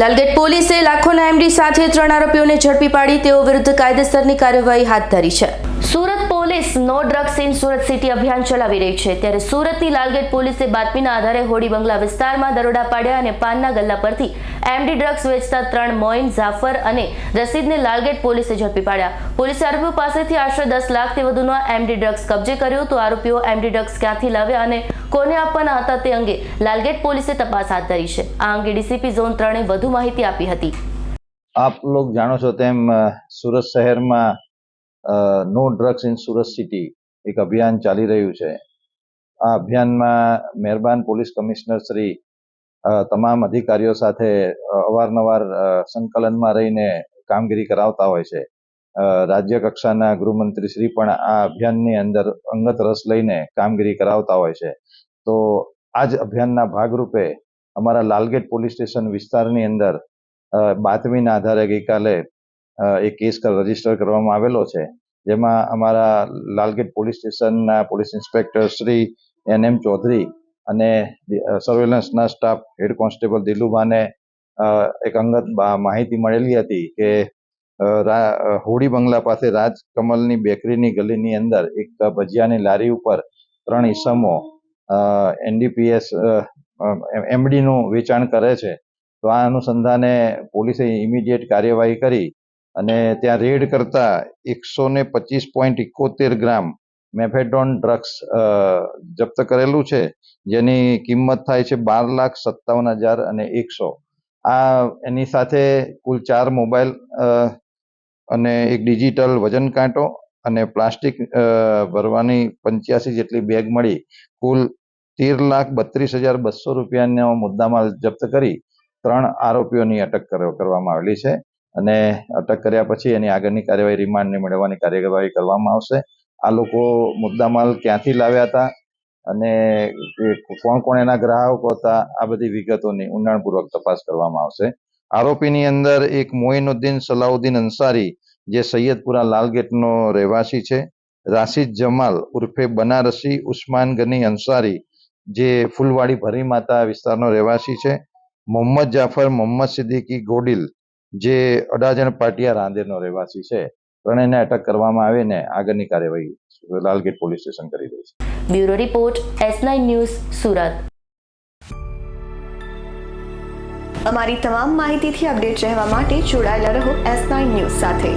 લાલગેટ પોલીસે લાખોના એમડી સાથે ત્રણ આરોપીઓને ઝડપી પાડી, તેઓ વિરુદ્ધ કાયદેસરની કાર્યવાહી હાથ ધરી છે. Surat police no drugs in Surat city અભિયાન ચલાવી રહી છે. ત્યારે સુરતની લાલગેટ પોલીસે બાતમીના આધારે હોડી બંગલા વિસ્તારમાં દરોડા પાડ્યા અને પાનના ગલ્લા પરથી એમડી ડ્રગ્સ વેચતા ત્રણ મોઇન, જાફર અને રસીદને લાલગેટ પોલીસે ઝડપી પાડ્યા. પોલીસે આરોપીઓ પાસેથી આશરે દસ લાખથી વધુનો એમડી ડ્રગ્સ કબજે કર્યો તો આરોપીઓ એમડી ડ્રગ્સ ક્યાંથી લાવ્યા અને કોને આપવાના હતા તે અંગે લાલગેટ પોલીસે તપાસ હાથ ધરી છે. આ અંગે ડીસીપી ઝોન ત્રણે વધુ માહિતી આપી હતી. આપ લોક જાણો છો તેમ સુરત શહેરમાં no drugs in Surat city એક અભિયાન ચાલી રહ્યું છે. આ અભિયાનમાં મહેરબાન પોલીસ કમિશનર શ્રી તમામ અધિકારીઓ સાથે અવારનવાર સંકલનમાં રહીને કામગીરી કરાવતા હોય છે. રાજ્ય કક્ષાના ગૃહમંત્રી શ્રી પણ આ અભિયાનની અંદર અંગત રસ લઈને કામગીરી કરાવતા હોય છે. તો આ જ અભિયાનના ભાગરૂપે અમારા લાલગેટ પોલીસ સ્ટેશન વિસ્તારની અંદર બાતમીના આધારે ગઈકાલે એક કેસ રજિસ્ટર કરવામાં આવેલો છે. જેમાં અમારા લાલગેટ પોલીસ સ્ટેશનના police inspector Shri N M Chaudhary અને સર્વેલન્સના સ્ટાફ હેડ કોન્સ્ટેબલ દિલુભાને એક અંગત માહિતી મળેલી હતી કે હોડી બંગલા પાસે રાજકમલની બેકરીની ગલીની અંદર એક ભજીયાની લારી ઉપર ત્રણ ઈસમો એનડીપીએસ એમડીનું વેચાણ કરે છે. તો આ અનુસંધાને પોલીસે ઇમિડિયેટ કાર્યવાહી કરી અને ત્યાં રેડ કરતા એકસો ને પચીસ પોઈન્ટ ઇકોતેર ગ્રામ મેફેડોન ડ્રગ્સ જપ્ત કરેલું છે, જેની કિંમત થાય છે બાર લાખ સત્તાવન હજાર અને એકસો. આ એની સાથે કુલ ચાર મોબાઈલ અને એક ડિજિટલ વજન કાંટો અને પ્લાસ્ટિક ભરવાની પંચ્યાસી જેટલી બેગ મળી. કુલ તેર લાખ બત્રીસ હજાર બસો રૂપિયાનો મુદ્દામાલ જપ્ત કરી ત્રણ આરોપીઓની અટક કર- કરવામાં આવેલી છે. અને અટક કર્યા પછી એની આગળની કાર્યવાહી રિમાન્ડને મેળવવાની કાર્યવાહી કરવામાં આવશે. આ લોકો મુદ્દામાલ ક્યાંથી લાવ્યા હતા અને કોણ કોણ એના ગ્રાહકો હતા, આ બધી વિગતોની ઊંડાણપૂર્વક તપાસ કરવામાં આવશે. આરોપીની અંદર એક મોઇનુદ્દીન સલાઉદ્દીન અંસારી, જે સૈયદપુરા લાલગેટનો રહેવાસી છે. રાશિદ જમાલ ઉર્ફે બનારસી ઉસ્માન ગની અંસારી, જે ફૂલવાડી ભરી માતા વિસ્તારનો રહેવાસી છે. મોહમ્મદ જાફર, મોહમ્મદ સિદ્દીકી ગોડિલ જે અડાજણ પાટિયા રાંદેરનો રહેવાસી છે ત્રણેયને અટક કરવામાં આવીને આગળની કાર્યવાહી લાલગેટ પોલીસ સ્ટેશન કરી રહી છે. Bureau report S nine news Surat. અમારી તમામ માહિતીથી અપડેટ રહેવા માટે જોડાયેલા રહો એસ નાઇન ન્યૂઝ સાથે.